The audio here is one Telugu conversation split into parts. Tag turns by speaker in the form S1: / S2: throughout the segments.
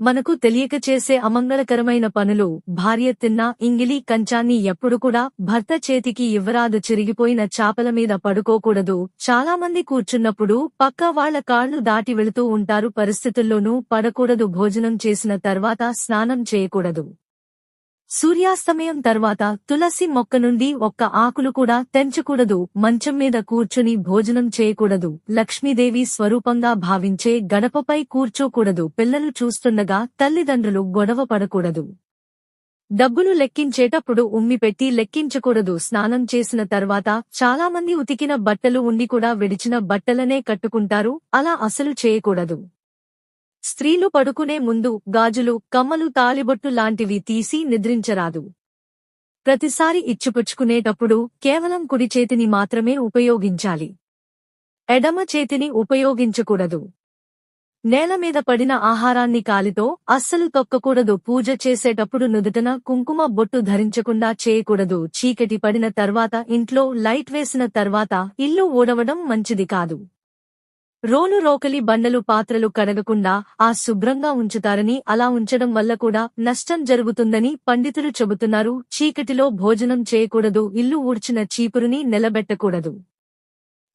S1: మనకు తెలియక చేసే అమంగళకరమైన పనులు భార్య తిన్న ఇంగిలి కంచాన్ని ఎప్పుడు కూడా భర్త చేతికి ఇవ్వరాదు చిరిగిపోయిన చాపల మీద పడుకోకూడదు. చాలా మంది కూర్చున్నప్పుడు పక్క వాళ్ళ కాళ్ళు దాటి వెళుతూ ఉంటారు పరిస్థితుల్లోనూ పడకూడదు భోజనం చేసిన తర్వాత స్నానం చేయకూడదు. సూర్యాస్తమయం తర్వాత తులసి మొక్క నుండి ఒక్క ఆకులు కూడా తెంచకూడదు. మంచం మీద కూర్చుని భోజనం చేయకూడదు. లక్ష్మీదేవి స్వరూపంగా భావించే గడపపై కూర్చోకూడదు. పిల్లలు చూస్తుండగా తల్లిదండ్రులు గొడవ పడకూడదు. డబ్బులు లెక్కించేటప్పుడు ఉమ్మి పెట్టి లెక్కించకూడదు. స్నానం చేసిన తర్వాత చాలా మంది ఉతికిన బట్టలు ఉండి కూడా విడిచిన బట్టలనే కట్టుకుంటారు. అలా అసలు చేయకూడదు. స్త్రీలు పడుకునే ముందు గాజులు కమ్మలు తాలిబొట్టు లాంటివి తీసి నిద్రించరాదు. ప్రతిసారి ఇచ్చిపుచ్చుకునేటప్పుడు కేవలం కుడి చేతిని మాత్రమే ఉపయోగించాలి. ఎడమ చేతిని ఉపయోగించకూడదు. నేల మీద పడిన ఆహారాన్ని కాలితో అస్సలు తొక్కకూడదు. పూజ చేసేటప్పుడు నుదుటన కుంకుమ బొట్టు ధరించకుండా చేయకూడదు. చీకటి పడిన తర్వాత ఇంట్లో లైట్ వేసిన తర్వాత ఇల్లు ఊడవడం మంచిది కాదు. రోలు రోకలి బండలు పాత్రలు కడగకుండా ఆ శుభ్రంగా ఉంచుతారని అలా ఉంచడం వల్ల కూడా నష్టం జరుగుతుందని పండితులు చెబుతున్నారు. చీకటిలో భోజనం చేయకూడదు ఇల్లు ఊడ్చిన చీపురుని నిలబెట్టకూడదు.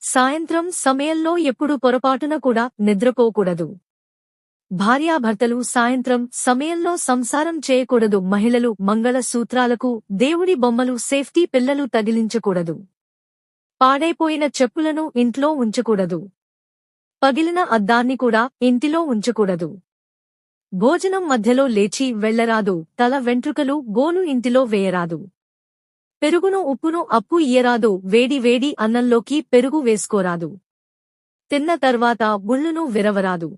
S1: సాయంత్రం సమయంలో ఎప్పుడు పొరపాటున కూడా నిద్రపోకూడదు. భార్యాభర్తలు సాయంత్రం సమయంలో సంసారం చేయకూడదు. మహిళలు మంగళ సూత్రాలకు దేవుడి బొమ్మలు సేఫ్టీ పిల్లలు తగిలించకూడదు. పాడైపోయిన చెప్పులను ఇంట్లో ఉంచకూడదు. పగిలిన అద్దాన్ని కూడా ఇంటిలో ఉంచకూడదు. భోజనం మధ్యలో లేచి వెళ్ళరాదు తల వెంట్రుకలు గోను ఇంటిలో వేయరాదు. పెరుగును ఉప్పును అప్పు ఇయ్యరాదు వేడి వేడి అన్నంలోకి పెరుగు వేసుకోరాదు. తిన్న తర్వాత గుళ్ళును విరవరాదు.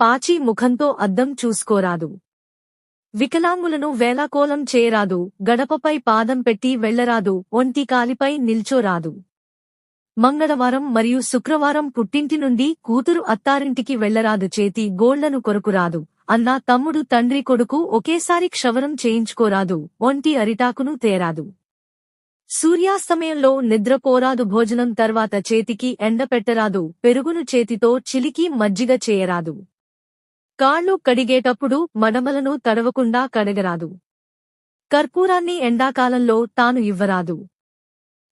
S1: పాచి ముఖంతో అద్దం చూసుకోరాదు. వికలాంగులను వేలాకోలం చేయరాదు గడపపై పాదం పెట్టి వెళ్ళరాదు ఒంటి కాలిపై నిల్చోరాదు. మంగళవారం మరియు శుక్రవారం పుట్టింటి నుండి కూతురు అత్తారింటికి వెళ్ళరాదు చేతి గోళ్ళను కొరకురాదు. అన్న తమ్ముడు తండ్రి కొడుకు ఒకేసారి క్షవరం చేయించుకోరాదు ఒంటి అరిటాకును తేరాదు. సూర్యాస్తమయంలో నిద్రపోరాదు భోజనం తర్వాత చేతికి ఎండపెట్టరాదు పెరుగును చేతితో చిలికి మజ్జిగ చేయరాదు. కాళ్ళు కడిగేటప్పుడు మడమలను తడవకుండా కడగరాదు. కర్పూరాన్ని ఎండాకాలంలో తాను ఇవ్వరాదు.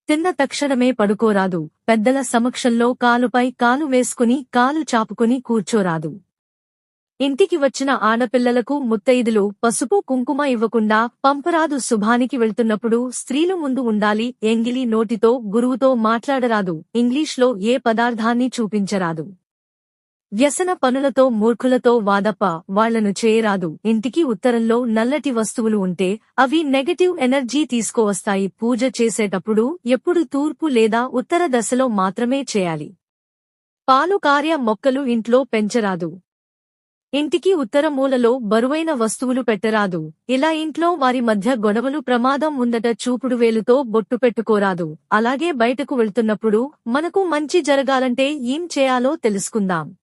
S1: తిన్న తక్షణమే పడుకోరాదు. పెద్దల సమక్షంలో కాలుపై కాలు వేసుకుని కాలు చాపుకుని కూర్చోరాదు. ఇంటికి వచ్చిన ఆడపిల్లలకు ముత్తైదులు పసుపు కుంకుమ ఇవ్వకుండా పంపరాదు శుభానికి వెళ్తున్నప్పుడు స్త్రీలు ముందు ఉండాలి ఎంగిలి నోటితో గురువుతో మాట్లాడరాదు. ఇంగ్లీష్లో ఏ పదార్థాన్ని చూపించరాదు. వ్యసన పనులతో మూర్ఖులతో వాదప్ప వాళ్ళను చేయరాదు. ఇంటికి ఉత్తరంలో నల్లటి వస్తువులు ఉంటే అవి నెగటివ్ ఎనర్జీ తీసుకువస్తాయి. పూజ చేసేటప్పుడు ఎప్పుడు తూర్పు లేదా ఉత్తర దశలో మాత్రమే చేయాలి. పాలు కార్య మొక్కలు ఇంట్లో పెంచరాదు. ఇంటికి ఉత్తర మూలలో బరువైన వస్తువులు పెట్టరాదు. ఇలా ఇంట్లో వారి మధ్య గొడవలు ప్రమాదం ఉందట చూపుడు వేలుతో బొట్టు పెట్టుకోరాదు. అలాగే బయటకు వెళ్తున్నప్పుడు మనకు మంచి జరగాలంటే ఏం చేయాలో తెలుసుకుందాం.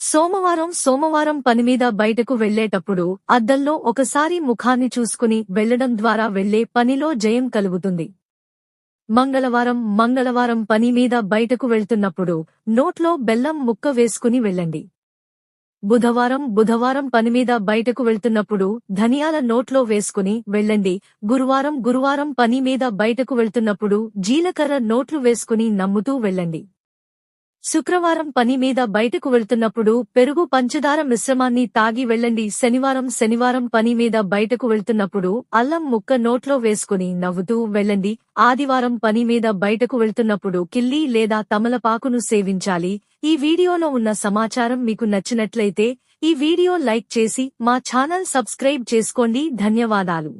S1: సోమవారం సోమవారం పనిమీద బయటకు వెళ్ళేటప్పుడు అద్దంలో ఒకసారి ముఖాన్ని చూసుకుని వెళ్ళడం ద్వారా వెళ్ళే పనిలో జయం కలుగుతుంది. మంగళవారం మంగళవారం పని మీద బయటకు వెళ్తున్నప్పుడు నోట్లో బెల్లం ముక్క వేసుకుని వెళ్ళండి. బుధవారం బుధవారం పనిమీద బయటకు వెళ్తున్నప్పుడు ధనియాల నోట్లో వేసుకుని వెళ్ళండి. గురువారం గురువారం పని మీద బయటకు వెళ్తున్నప్పుడు జీలకర్ర నోట్లు వేసుకుని నమ్ముతూ వెళ్ళండి. శుక్రవారం పని మీద బయటకు వెళ్తున్నప్పుడు పెరుగు పంచదార మిశ్రమాన్ని తాగి వెళ్ళండి. శనివారం శనివారం పని మీద బయటకు వెళ్తున్నప్పుడు అల్లం ముక్క నోట్లో వేసుకుని నవ్వుతూ వెళ్ళండి. ఆదివారం పని మీద బయటకు వెళ్తున్నప్పుడు కిల్లి లేదా తమలపాకును సేవించాలి. ఈ వీడియోలో ఉన్న సమాచారం మీకు నచ్చినట్లయితే ఈ వీడియో లైక్ చేసి మా ఛానల్ సబ్స్క్రైబ్ చేసుకోండి. ధన్యవాదాలు.